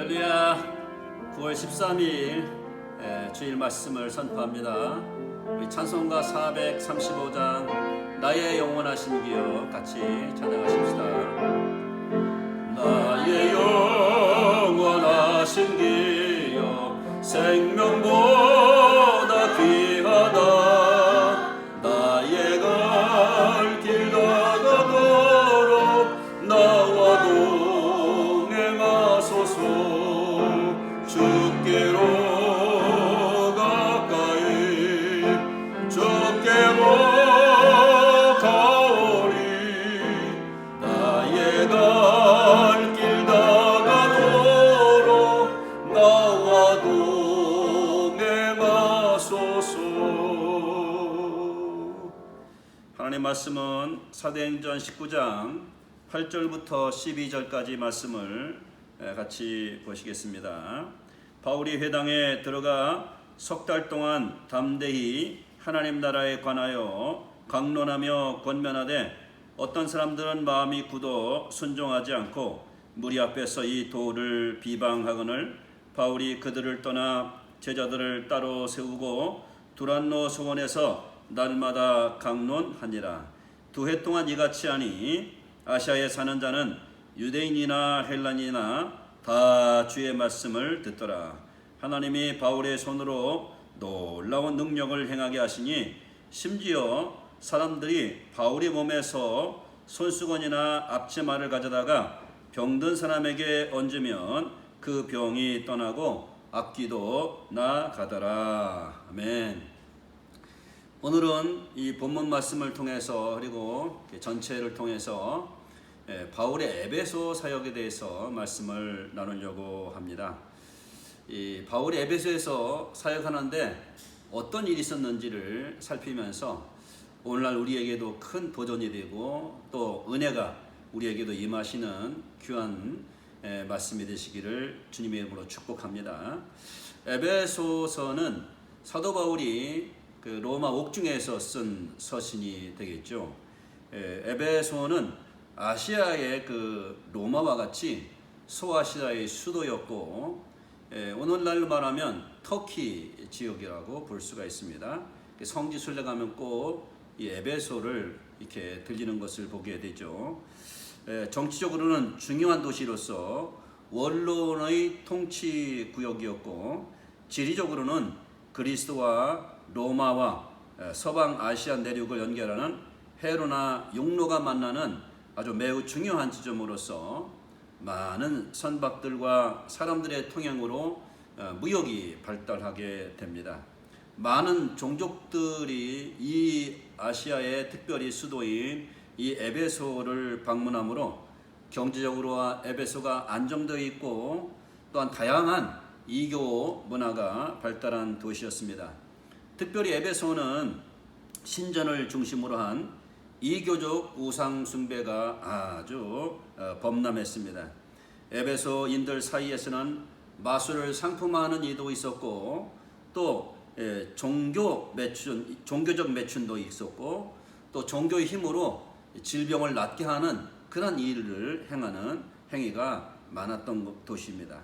할렐루야. 9월 13일 주일 말씀을 선포합니다. 우리 찬송가 435장 나의 영원하신 기억 같이 찬양하십시다. 나의 영원하신 기억 생명보 하나님 말씀은 사도행전 19장 8절부터 12절까지 말씀을 에, 같이 보시겠습니다. 바울이 회당에 들어가 석 달 동안 담대히 하나님 나라에 관하여 강론하며 권면하되 어떤 사람들은 마음이 굳어 순종하지 않고 무리 앞에서 이 도를 비방하거늘 바울이 그들을 떠나 제자들을 따로 세우고 두란노 소원에서 날마다 강론하니라. 두 해 동안 이같이 하니 아시아에 사는 자는 유대인이나 헬란이나 다 주의 말씀을 듣더라. 하나님이 바울의 손으로 놀라운 능력을 행하게 하시니 심지어 사람들이 바울의 몸에서 손수건이나 앞치마를 가져다가 병든 사람에게 얹으면 그 병이 떠나고 악기도 나가더라. 아멘 오늘은 이 본문 말씀을 통해서 그리고 전체를 통해서 예, 바울의 에베소 사역에 대해서 말씀을 나누려고 합니다. 이 바울이 에베소에서 사역하는데 어떤 일이 있었는지를 살피면서 오늘날 우리에게도 큰 도전이 되고 또 은혜가 우리에게도 임하시는 귀한 예, 말씀이 되시기를 주님의 이름으로 축복합니다. 에베소서는 사도 바울이 그 로마 옥중에서 쓴 서신이 되겠죠. 예, 에베소는 아시아의 그 로마와 같이 소아시아의 수도였고 예, 오늘날로 말하면 터키 지역이라고 볼 수가 있습니다. 성지 순례 가면 꼭 이 에베소를 이렇게 들리는 것을 보게 되죠. 예, 정치적으로는 중요한 도시로서 원론의 통치 구역이었고 지리적으로는 그리스도와 로마와 서방 아시아 내륙을 연결하는 해로나 용로가 만나는 아주 매우 중요한 지점으로서 많은 선박들과 사람들의 통행으로 어, 무역이 발달하게 됩니다. 많은 종족들이 이 아시아의 특별히 수도인 이 에베소를 방문하므로 경제적으로 에베소가 안정되어 있고 또한 다양한 이교 문화가 발달한 도시였습니다. 특별히 에베소는 신전을 중심으로 한 이교적 우상 숭배가 아주 어, 범람했습니다. 에베소인들 사이에서는 마술을 상품화하는 이도 있었고 또 예, 종교 매춘, 종교적 매춘도 있었고 또 종교의 힘으로 질병을 낫게 하는 그런 일을 행하는 행위가 많았던 도시입니다.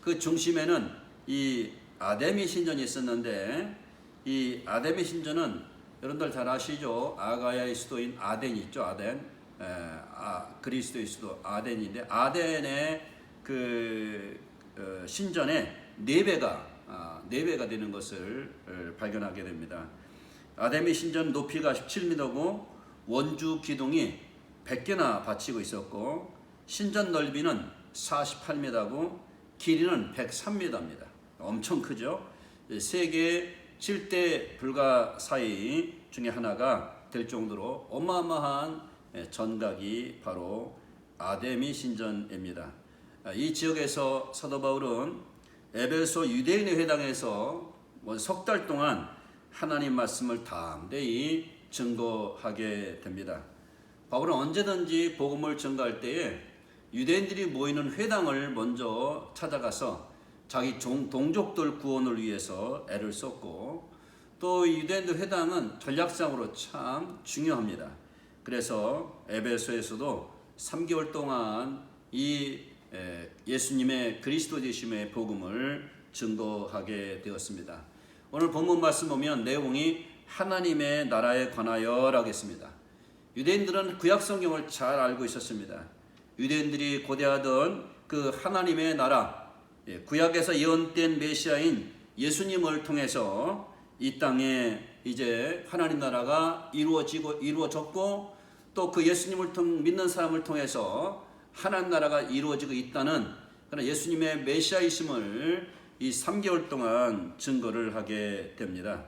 그 중심에는 이 아데미 신전이 있었는데 이 아데미 신전은 여러분들 잘 아시죠? 아가야의 수도인 아덴 있죠? 아덴. 에, 아, 그리스도의 수도 아덴인데 아덴의 그 어, 신전에 네 배가 아, 네 배가 되는 것을 어, 발견하게 됩니다. 아데미 신전 높이가 17m고 원주 기둥이 100개나 받치고 있었고 신전 넓이는 48m고 길이는 103m입니다. 엄청 크죠? 세계 7대 불가 사이 중에 하나가 될 정도로 어마어마한 전각이 바로 아데미 신전입니다. 이 지역에서 사도 바울은 에베소 유대인의 회당에서 뭐석달 동안 하나님 말씀을 담대히 증거하게 됩니다. 바울은 언제든지 복음을 증거할 때에 유대인들이 모이는 회당을 먼저 찾아가서 자기 동족들 구원을 위해서 애를 썼고 또 유대인들 회당은 전략상으로 참 중요합니다. 그래서 에베소에서도 3개월 동안 이 에, 예수님의 그리스도 되심의 복음을 증거하게 되었습니다. 오늘 본문 말씀 보면 내용이 하나님의 나라에 관하여라고 했습니다. 유대인들은 구약 성경을 잘 알고 있었습니다. 유대인들이 고대하던 그 하나님의 나라, 예, 구약에서 예언된 메시아인 예수님을 통해서 이 땅에 이제 하나님 나라가 이루어지고 이루어졌고 또 그 예수님을 통 믿는 사람을 통해서 하나님 나라가 이루어지고 있다는 그런 예수님의 메시아이심을 이 3개월 동안 증거를 하게 됩니다.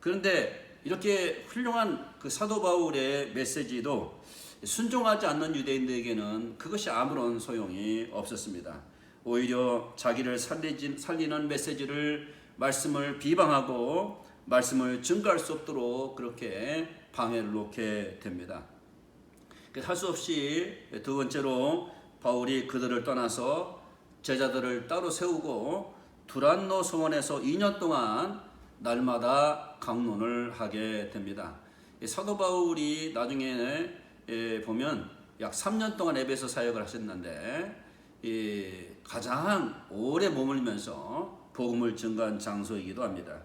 그런데 이렇게 훌륭한 그 사도 바울의 메시지도 순종하지 않는 유대인들에게는 그것이 아무런 소용이 없었습니다. 오히려 자기를 살리지, 살리는 메시지를 말씀을 비방하고 말씀을 증거할 수 없도록 그렇게 방해를 놓게 됩니다. 할 수 없이 두 번째로 바울이 그들을 떠나서 제자들을 따로 세우고 두란노 성원에서 2년 동안 날마다 강론을 하게 됩니다. 이 사도 바울이 나중에 예, 보면 약 3년 동안 에베소 사역을 하셨는데 이 가장 오래 머물면서 복음을 증거한 장소이기도 합니다.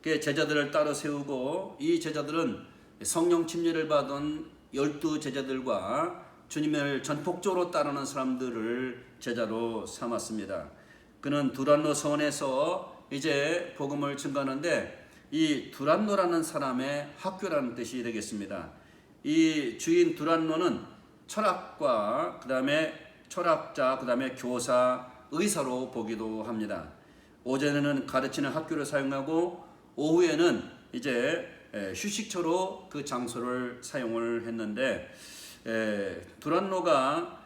그 제자들을 따로 세우고 이 제자들은 성령 침례를 받은 열두 제자들과 주님을 전폭적으로 따르는 사람들을 제자로 삼았습니다. 그는 두란노 성원에서 이제 복음을 증거하는데 이 두란노라는 사람의 학교라는 뜻이 되겠습니다. 이 주인 두란노는 철학과 그다음에 철학자 그 다음에 교사 의사로 보기도 합니다. 오전에는 가르치는 학교를 사용하고 오후에는 이제 휴식처로 그 장소를 사용을 했는데 두란노가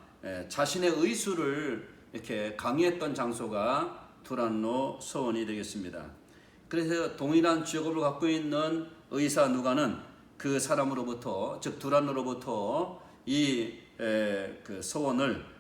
자신의 의수를 이렇게 강의했던 장소가 두란노 서원이 되겠습니다. 그래서 동일한 직업을 갖고 있는 의사 누가는 그 사람으로부터 즉 두란노로부터 이 그 서원을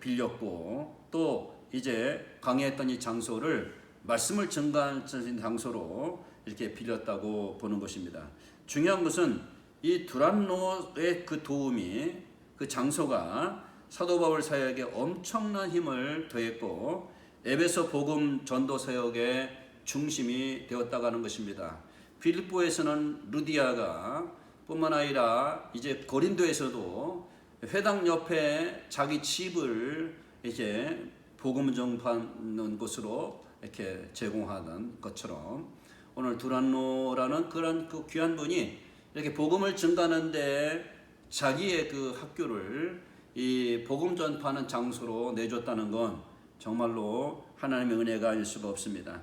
빌렸고 또 이제 강의했던 이 장소를 말씀을 증가하는 장소로 이렇게 빌렸다고 보는 것입니다. 중요한 것은 이 두란노의 그 도움이 그 장소가 사도 바울 사역에 엄청난 힘을 더했고 에베소 복음 전도 사역의 중심이 되었다고 하는 것입니다. 필리포에서는 루디아가 뿐만 아니라 이제 고린도에서도 회당 옆에 자기 집을 이제 복음 전파하는 곳으로 이렇게 제공하는 것처럼 오늘 두란노라는 그런 그 귀한 분이 이렇게 복음을 증가하는데 자기의 그 학교를 이 복음 전파하는 장소로 내줬다는 건 정말로 하나님의 은혜가 아닐 수가 없습니다.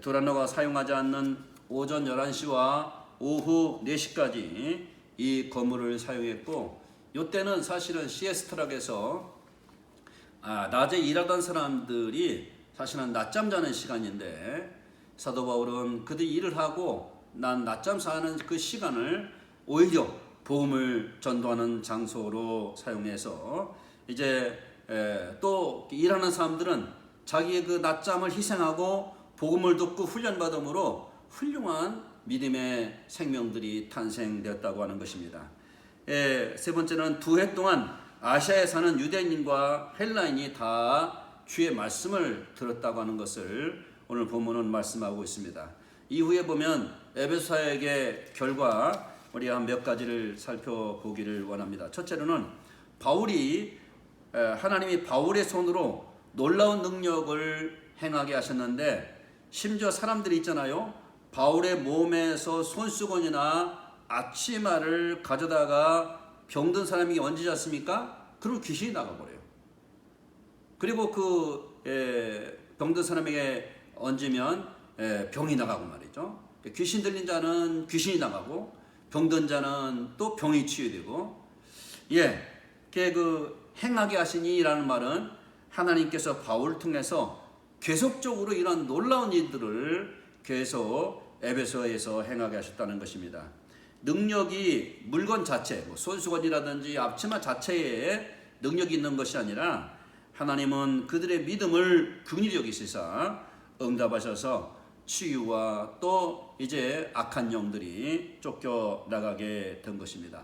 두란노가 사용하지 않는 오전 11시와 오후 4시까지 이 건물을 사용했고 이때는 사실은 시에스트락에서 아, 낮에 일하던 사람들이 사실은 낮잠 자는 시간인데 사도 바울은 그들이 일을 하고 난 낮잠 자는 그 시간을 오히려 복음을 전도하는 장소로 사용해서 이제 에, 또 일하는 사람들은 자기의 그 낮잠을 희생하고 복음을 듣고 훈련받음으로 훌륭한 믿음의 생명들이 탄생되었다고 하는 것입니다. 에, 세 번째는 두 해 동안 아시아에 사는 유대인과 헬라인이 다 주의 말씀을 들었다고 하는 것을 오늘 본문은 말씀하고 있습니다. 이후에 보면 에베소사역의 결과 우리가 몇 가지를 살펴보기를 원합니다. 첫째로는 바울이 하나님이 바울의 손으로 놀라운 능력을 행하게 하셨는데 심지어 사람들이 있잖아요. 바울의 몸에서 손수건이나 앞치마를 가져다가 병든 사람이 얹지 않습니까? 그럼 귀신이 나가버려요. 그리고 그 에, 병든 사람에게 얹으면 에, 병이 나가고 말이죠. 귀신 들린 자는 귀신이 나가고 병든 자는 또 병이 치유되고 예, 그 행하게 하시니라는 말은 하나님께서 바울 통해서 계속적으로 이런 놀라운 일들을 계속 에베소에서 행하게 하셨다는 것입니다. 능력이 물건 자체, 뭐 손수건이라든지 앞치마 자체에 능력이 있는 것이 아니라 하나님은 그들의 믿음을 긍휼히 여기시사 응답하셔서 치유와 또 이제 악한 영들이 쫓겨 나가게 된 것입니다.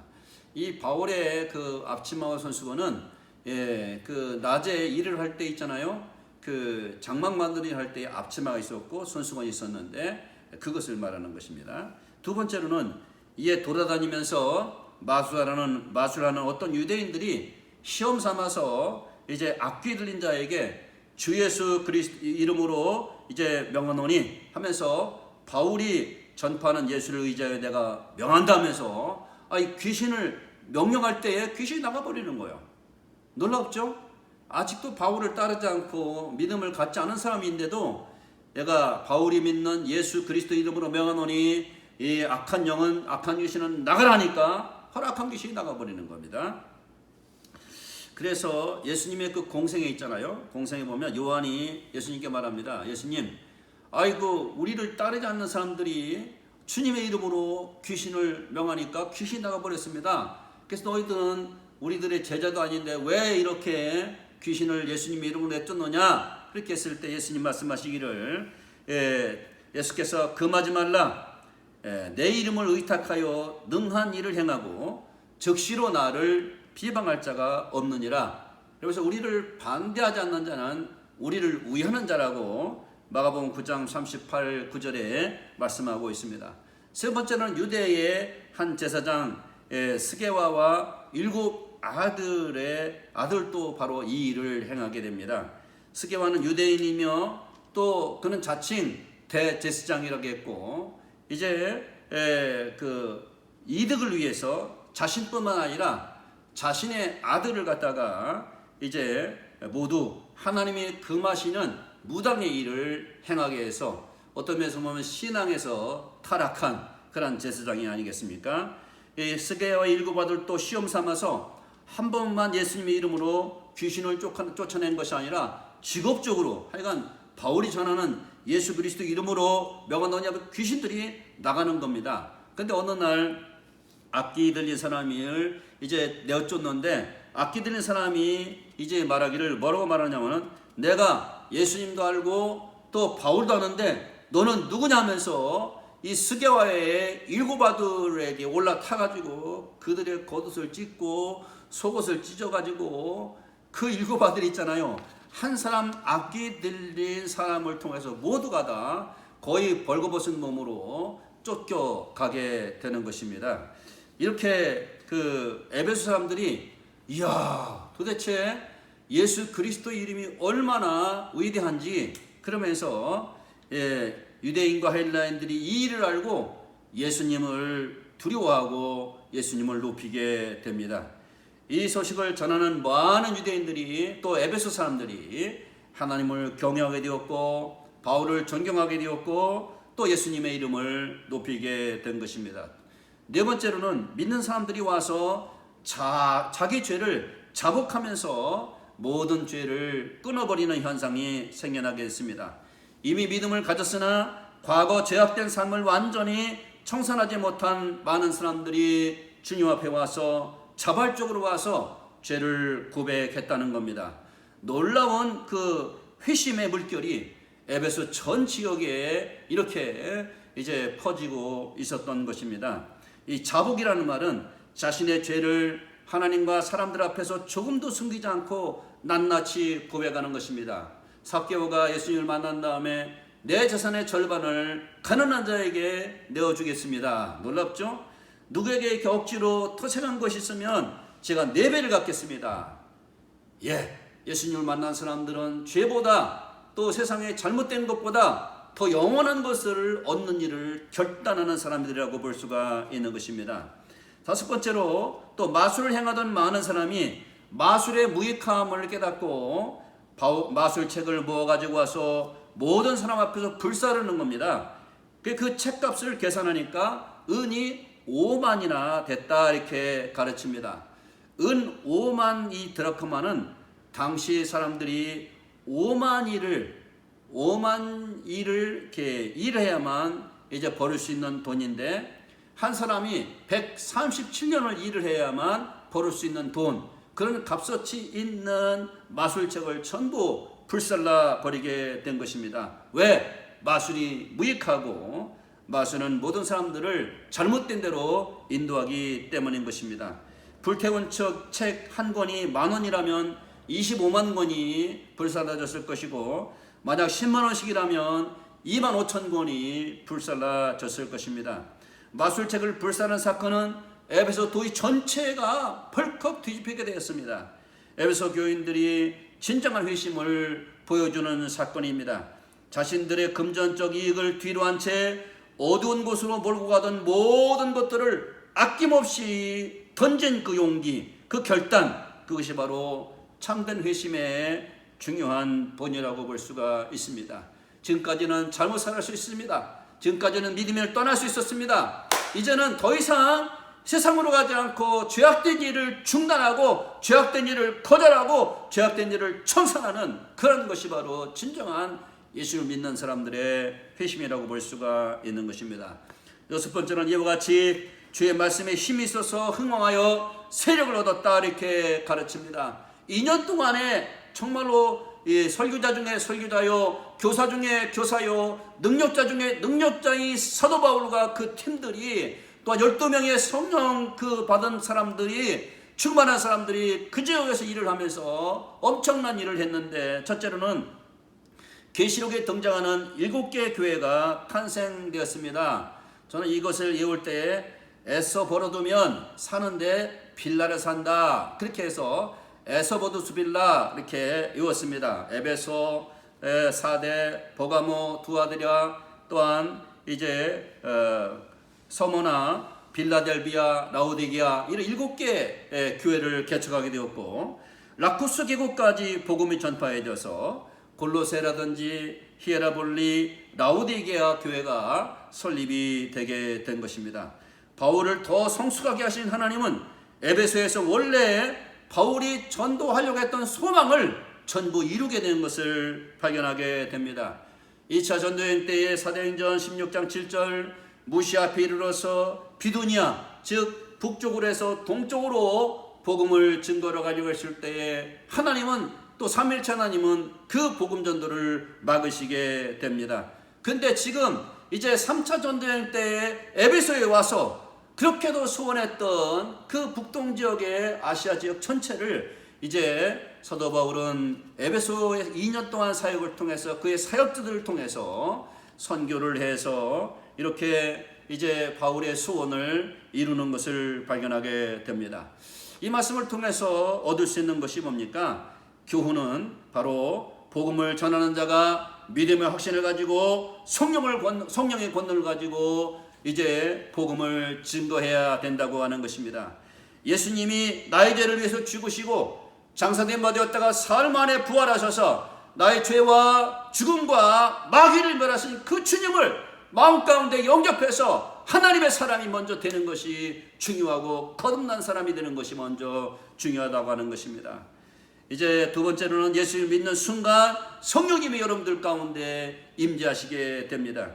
이 바울의 그 앞치마와 손수건은 예, 그 낮에 일을 할 때 있잖아요. 그 장막 만들이 할때 앞치마가 있었고 손수건이 있었는데 그것을 말하는 것입니다. 두 번째로는 이에 돌아다니면서 마술하는 마술하는 어떤 유대인들이 시험 삼아서 이제 악귀 들린 자에게 주 예수 그리스도 이름으로 이제 명하노니 하면서 바울이 전파하는 예수를 의지하여 내가 명한다면서 아이 귀신을 명령할 때에 귀신이 나가버리는 거예요. 놀랍죠? 아직도 바울을 따르지 않고 믿음을 갖지 않은 사람인데도 내가 바울이 믿는 예수 그리스도 이름으로 명하노니 이 악한 영은 악한 귀신은 나가라니까 허락한 귀신이 나가버리는 겁니다. 그래서 예수님의 그 공생에 있잖아요. 공생에 보면 요한이 예수님께 말합니다. 예수님, 아이고 우리를 따르지 않는 사람들이 주님의 이름으로 귀신을 명하니까 귀신이 나가버렸습니다. 그래서 너희들은 우리들의 제자도 아닌데 왜 이렇게 귀신을 예수님의 이름으로 내쫓느냐? 그렇게 했을 때 예수님 말씀하시기를 예, 예수께서 금하지 말라. 예, 내 이름을 의탁하여 능한 일을 행하고 즉시로 나를 비방할 자가 없느니라. 그래서 우리를 반대하지 않는 자는 우리를 위하는 자라고 마가복음 9장 38, 9절에 말씀하고 있습니다. 세 번째는 유대의 한 제사장 예, 스게와와 일곱 아들의 아들도 바로 이 일을 행하게 됩니다. 스게와는 유대인이며 또 그는 자칭 대제사장이라고 했고 이제 에, 그 이득을 위해서 자신뿐만 아니라 자신의 아들을 갖다가 이제 모두 하나님이 금하시는 무당의 일을 행하게 해서 어떤 면에서 보면 신앙에서 타락한 그런 제사장이 아니겠습니까? 이 스게와 일곱 아들도 시험 삼아서 한 번만 예수님의 이름으로 귀신을 쫓아- 쫓아낸 것이 아니라 직업적으로 하여간 바울이 전하는 예수 그리스도 이름으로 명하노냐 귀신들이 나가는 겁니다. 근데 어느 날 악기 들린 사람을 이제 내어쫓는데 악기 들린 사람이 이제 말하기를 뭐라고 말하냐면은 내가 예수님도 알고 또 바울도 아는데 너는 누구냐 하면서 이 스게와의 일곱 아들에게 올라타가지고 그들의 겉옷을 찢고 속옷을 찢어가지고 그 일곱 아들이 있잖아요. 한 사람 악기 들린 사람을 통해서 모두가 다 거의 벌거벗은 몸으로 쫓겨가게 되는 것입니다. 이렇게 그 에베소 사람들이 이야 도대체 예수 그리스도 이름이 얼마나 위대한지 그러면서 예, 유대인과 헬라인들이 이 일을 알고 예수님을 두려워하고 예수님을 높이게 됩니다. 이 소식을 전하는 많은 유대인들이 또 에베소 사람들이 하나님을 경외하게 되었고 바울을 존경하게 되었고 또 예수님의 이름을 높이게 된 것입니다. 네 번째로는 믿는 사람들이 와서 자, 자기 죄를 자복하면서 모든 죄를 끊어버리는 현상이 생겨나게 됐습니다. 이미 믿음을 가졌으나 과거 죄악된 삶을 완전히 청산하지 못한 많은 사람들이 주님 앞에 와서 자발적으로 와서 죄를 고백했다는 겁니다. 놀라운 그 회심의 물결이 에베소 전 지역에 이렇게 이제 퍼지고 있었던 것입니다. 이 자복이라는 말은 자신의 죄를 하나님과 사람들 앞에서 조금도 숨기지 않고 낱낱이 고백하는 것입니다. 사개오가 예수님을 만난 다음에 내 재산의 절반을 가난한 자에게 내어주겠습니다. 놀랍죠? 누구에게 이렇게 억지로 토색한 것이 있으면 제가 네 배를 갚겠습니다. 예, 예수님을 만난 사람들은 죄보다 또 세상에 잘못된 것보다 더 영원한 것을 얻는 일을 결단하는 사람들이라고 볼 수가 있는 것입니다. 다섯 번째로 또 마술을 행하던 많은 사람이 마술의 무익함을 깨닫고 마술책을 모아 가지고 와서 모든 사람 앞에서 불사르는 겁니다. 그 책값을 계산하니까 은이 5만이나 됐다 이렇게 가르칩니다. 은 5만 이 드라크마는 당시 사람들이 5만 일을 5만 일을 이렇게 일해야만 이제 벌을 수 있는 돈인데 한 사람이 137년을 일을 해야만 벌을 수 있는 돈 그런 값어치 있는 마술책을 전부 불살라 버리게 된 것입니다. 왜? 마술이 무익하고 마술은 모든 사람들을 잘못된 대로 인도하기 때문인 것입니다. 불태운 책 한 권이 만 원이라면 25만 권이 불살라졌을 것이고 만약 10만 원씩이라면 2만 5천 권이 불살라졌을 것입니다. 마술책을 불사는 사건은 에베소 도시 전체가 벌컥 뒤집히게 되었습니다. 에베소 교인들이 진정한 회심을 보여주는 사건입니다. 자신들의 금전적 이익을 뒤로 한 채 어두운 곳으로 몰고 가던 모든 것들을 아낌없이 던진 그 용기, 그 결단, 그것이 바로 참된 회심의 중요한 본이라고 볼 수가 있습니다. 지금까지는 잘못 살할 수 있습니다. 지금까지는 믿음을 떠날 수 있었습니다. 이제는 더 이상 세상으로 가지 않고 죄악된 일을 중단하고 죄악된 일을 거절하고 죄악된 일을 청산하는 그런 것이 바로 진정한 예수를 믿는 사람들의 회심이라고 볼 수가 있는 것입니다. 여섯 번째는 이와 같이 주의 말씀에 힘이 있어서 흥왕하여 세력을 얻었다 이렇게 가르칩니다. 2년 동안에 정말로 이 설교자 중에 설교자요, 교사 중에 교사요, 능력자 중에 능력자인 사도 바울과 그 팀들이 또한 12명의 성령 그 받은 사람들이 충만한 사람들이 그 지역에서 일을 하면서 엄청난 일을 했는데 첫째로는 계시록에 등장하는 일곱 개의 교회가 탄생되었습니다. 저는 이것을 외울 때 애써 벌어두면 사는데 빌라를 산다. 그렇게 해서 에서버두스 빌라 이렇게 외웠습니다. 에베소, 에, 사대, 버가모, 두아드랴 또한 이제 어, 서모나, 빌라델비아, 라오디게아 이런 일곱 개의 교회를 개척하게 되었고 라쿠스 계곡까지 복음이 전파해져서 골로세라든지 히에라볼리, 라오디게아 교회가 설립이 되게 된 것입니다. 바울을 더 성숙하게 하신 하나님은 에베소에서 원래 바울이 전도하려고 했던 소망을 전부 이루게 된 것을 발견하게 됩니다. 2차 전도여행 때의 사도행전 16장 7절 무시 앞에 이르러서 비두니아 즉 북쪽으로 해서 동쪽으로 복음을 증거로 가지고 있을 때에 하나님은 또 3일차 하나님은 그 복음 전도를 막으시게 됩니다. 근데 지금 이제 3차 전도여행 때에 에베소에 와서 그렇게도 소원했던 그 북동 지역의 아시아 지역 전체를 이제 사도 바울은 에베소에 2년 동안 사역을 통해서 그의 사역자들을 통해서 선교를 해서 이렇게 이제 바울의 소원을 이루는 것을 발견하게 됩니다. 이 말씀을 통해서 얻을 수 있는 것이 뭡니까? 교훈은 바로 복음을 전하는 자가 믿음의 확신을 가지고 성령을 권, 성령의 권능을 가지고 이제 복음을 증거해야 된다고 하는 것입니다. 예수님이 나의 죄를 위해서 죽으시고 장사된 바 되었다가 사흘 만에 부활하셔서 나의 죄와 죽음과 마귀를 멸하신 그 주님을 마음 가운데 영접해서 하나님의 사람이 먼저 되는 것이 중요하고 거듭난 사람이 되는 것이 먼저 중요하다고 하는 것입니다. 이제 두 번째로는 예수를 믿는 순간 성령님이 여러분들 가운데 임재하시게 됩니다.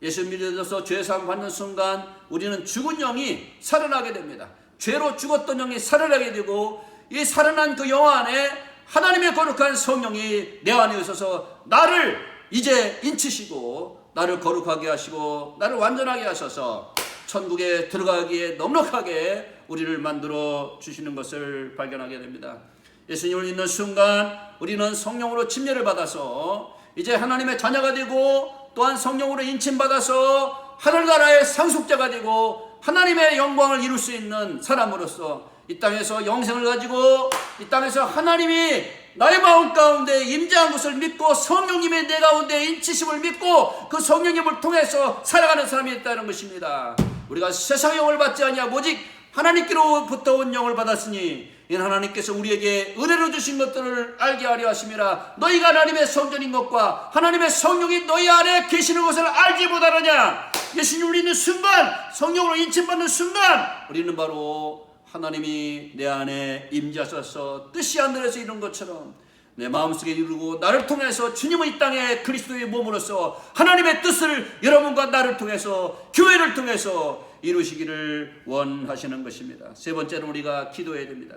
예수 믿어서 죄사함 받는 순간 우리는 죽은 영이 살아나게 됩니다. 죄로 죽었던 영이 살아나게 되고 이 살아난 그 영 안에 하나님의 거룩한 성령이 내 안에 있어서 나를 이제 인치시고 나를 거룩하게 하시고 나를 완전하게 하셔서 천국에 들어가기에 넉넉하게 우리를 만들어 주시는 것을 발견하게 됩니다. 예수님을 믿는 순간 우리는 성령으로 침례를 받아서 이제 하나님의 자녀가 되고 또한 성령으로 인침받아서 하늘나라의 상속자가 되고 하나님의 영광을 이룰 수 있는 사람으로서 이 땅에서 영생을 가지고 이 땅에서 하나님이 나의 마음 가운데 임재한 것을 믿고 성령님의 내 가운데 인치심을 믿고 그 성령님을 통해서 살아가는 사람이 있다는 것입니다. 우리가 세상 영을 받지 아니하고 오직 하나님께로부터 온 영을 받았으니 이는 하나님께서 우리에게 은혜로 주신 것들을 알게 하려 하심이라 너희가 하나님의 성전인 것과 하나님의 성령이 너희 안에 계시는 것을 알지 못하느냐? 예수님을 믿는 순간 성령으로 인침받는 순간 우리는 바로 하나님이 내 안에 임재하셔서 뜻이 하늘에서 이룬 것처럼 내 마음속에 이루고 나를 통해서 주님의 이 땅에 그리스도의 몸으로서 하나님의 뜻을 여러분과 나를 통해서 교회를 통해서 이루시기를 원하시는 것입니다. 세 번째는 우리가 기도해야 됩니다.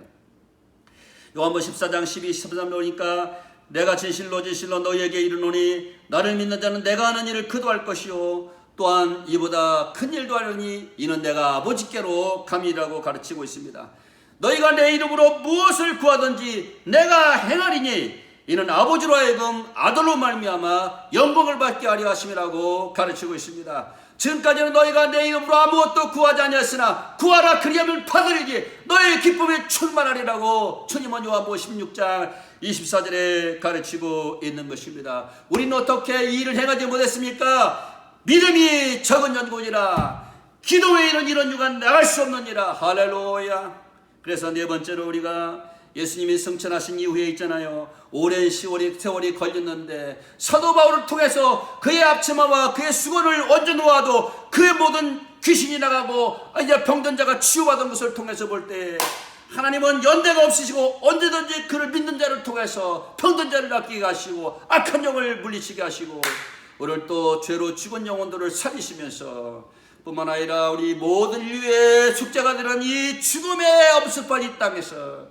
요한복 14장 12, 13절 보니까 내가 진실로 진실로 너희에게 이르노니 나를 믿는 자는 내가 하는 일을 그도 할 것이요 또한 이보다 큰 일도 하려니 이는 내가 아버지께로 감이라고 가르치고 있습니다. 너희가 내 이름으로 무엇을 구하든지 내가 행하리니 이는 아버지로 하여금 아들로 말미암아 영광을 받게 하려 하심이라고 가르치고 있습니다. 지금까지는 너희가 내 이름으로 아무것도 구하지 아니하였으나 구하라 그리하면 받으리니 너희의 기쁨이 충만하리라고 주님은 요한복음 16장 24절에 가르치고 있는 것입니다. 우리는 어떻게 이 일을 행하지 못했습니까? 믿음이 적은 연고니라 기도 외에는 이런 유가 나갈 수 없느니라 할렐루야 그래서 네 번째로 우리가 예수님이 승천하신 이후에 있잖아요. 오랜 시월이 세월이 걸렸는데 사도 바울을 통해서 그의 앞치마와 그의 수건을 얹어 놓아도 그의 모든 귀신이 나가고 이제 병든 자가 치유받은 것을 통해서 볼 때 하나님은 연대가 없으시고 언제든지 그를 믿는 자를 통해서 병든 자를 낫게 하시고 악한 영을 물리치게 하시고 오늘 또 죄로 죽은 영혼들을 살리시면서 뿐만 아니라 우리 모든 인류의 숙제가 되는 이 죽음의 엄습한 이 땅에서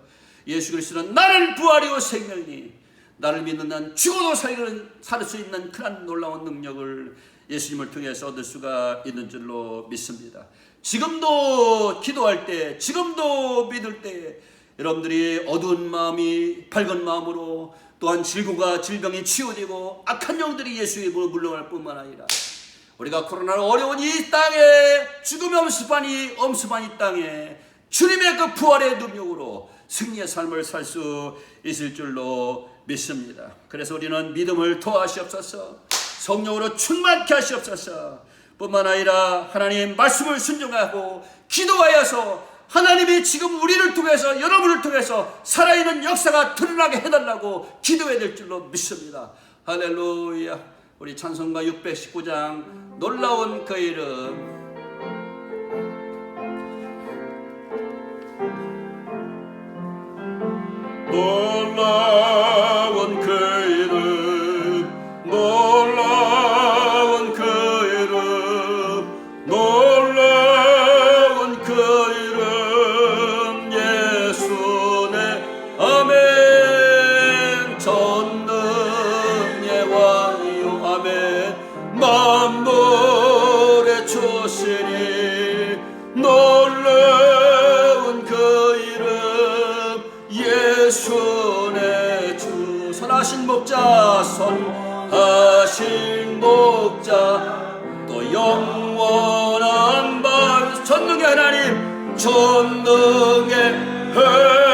예수 그리스도는 나를 부활이요 생명이니 나를 믿는 난 죽어도 살 수 있는 그런 놀라운 능력을 예수님을 통해서 얻을 수가 있는 줄로 믿습니다. 지금도 기도할 때, 지금도 믿을 때 여러분들이 어두운 마음이 밝은 마음으로 또한 질고가 질병이 치유되고 악한 영들이 예수의 이름으로 물러갈 뿐만 아니라 우리가 코로나로 어려운 이 땅에 죽음의 엄습한 이 엄습한 이 땅에 주님의 그 부활의 능력으로 승리의 삶을 살 수 있을 줄로 믿습니다. 그래서 우리는 믿음을 더하시옵소서 성령으로 충만케 하시옵소서 뿐만 아니라 하나님 말씀을 순종하고 기도하여서 하나님이 지금 우리를 통해서 여러분을 통해서 살아있는 역사가 드러나게 해달라고 기도해야 될 줄로 믿습니다. 할렐루야 우리 찬송가 619장 놀라운 그 이름 놀 예수네 주 선하신 목자 선하신 목자 또 영원한 발 전능의 하나님 전능의 하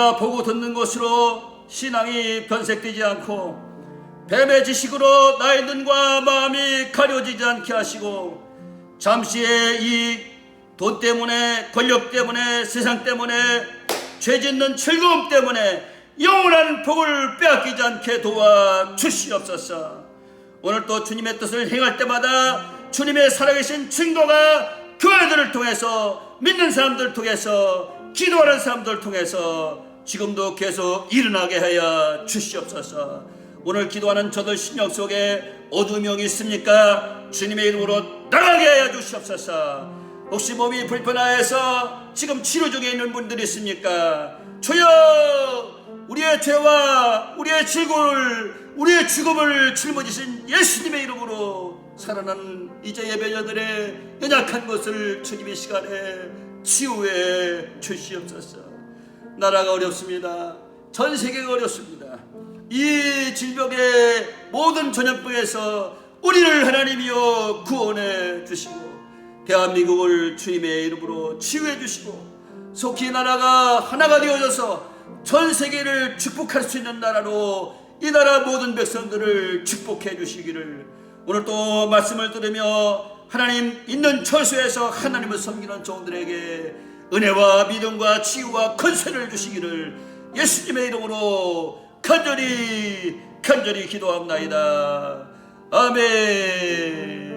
내가 보고 듣는 것으로 신앙이 변색되지 않고 뱀의 지식으로 나의 눈과 마음이 가려지지 않게 하시고 잠시의 이 돈 때문에 권력 때문에 세상 때문에 죄 짓는 즐거움 때문에 영원한 복을 빼앗기지 않게 도와 주시옵소서. 오늘 또 주님의 뜻을 행할 때마다 주님의 살아계신 증거가 교회들을 통해서 믿는 사람들 통해서 기도하는 사람들 통해서 지금도 계속 일어나게 하여 주시옵소서 오늘 기도하는 저들 신령 속에 영이 있습니까? 주님의 이름으로 나가게 하여 주시옵소서 혹시 몸이 불편하여서 지금 치료 중에 있는 분들이 있습니까? 주여 우리의 죄와 우리의 질고를 우리의 죽음을 짊어지신 예수님의 이름으로 살아나는 이제 예배자들의 연약한 것을 주님의 시간에 치유해 주시옵소서 나라가 어렵습니다. 전 세계가 어렵습니다. 이 질병의 모든 전염병에서 우리를 하나님이여 구원해 주시고 대한민국을 주님의 이름으로 치유해 주시고 속히 나라가 하나가 되어져서 전 세계를 축복할 수 있는 나라로 이 나라 모든 백성들을 축복해 주시기를 오늘 또 말씀을 들으며 하나님 있는 처소에서 하나님을 섬기는 종들에게 은혜와 믿음과 치유와 건세를 주시기를 예수님의 이름으로 간절히 간절히 기도합나이다. 아멘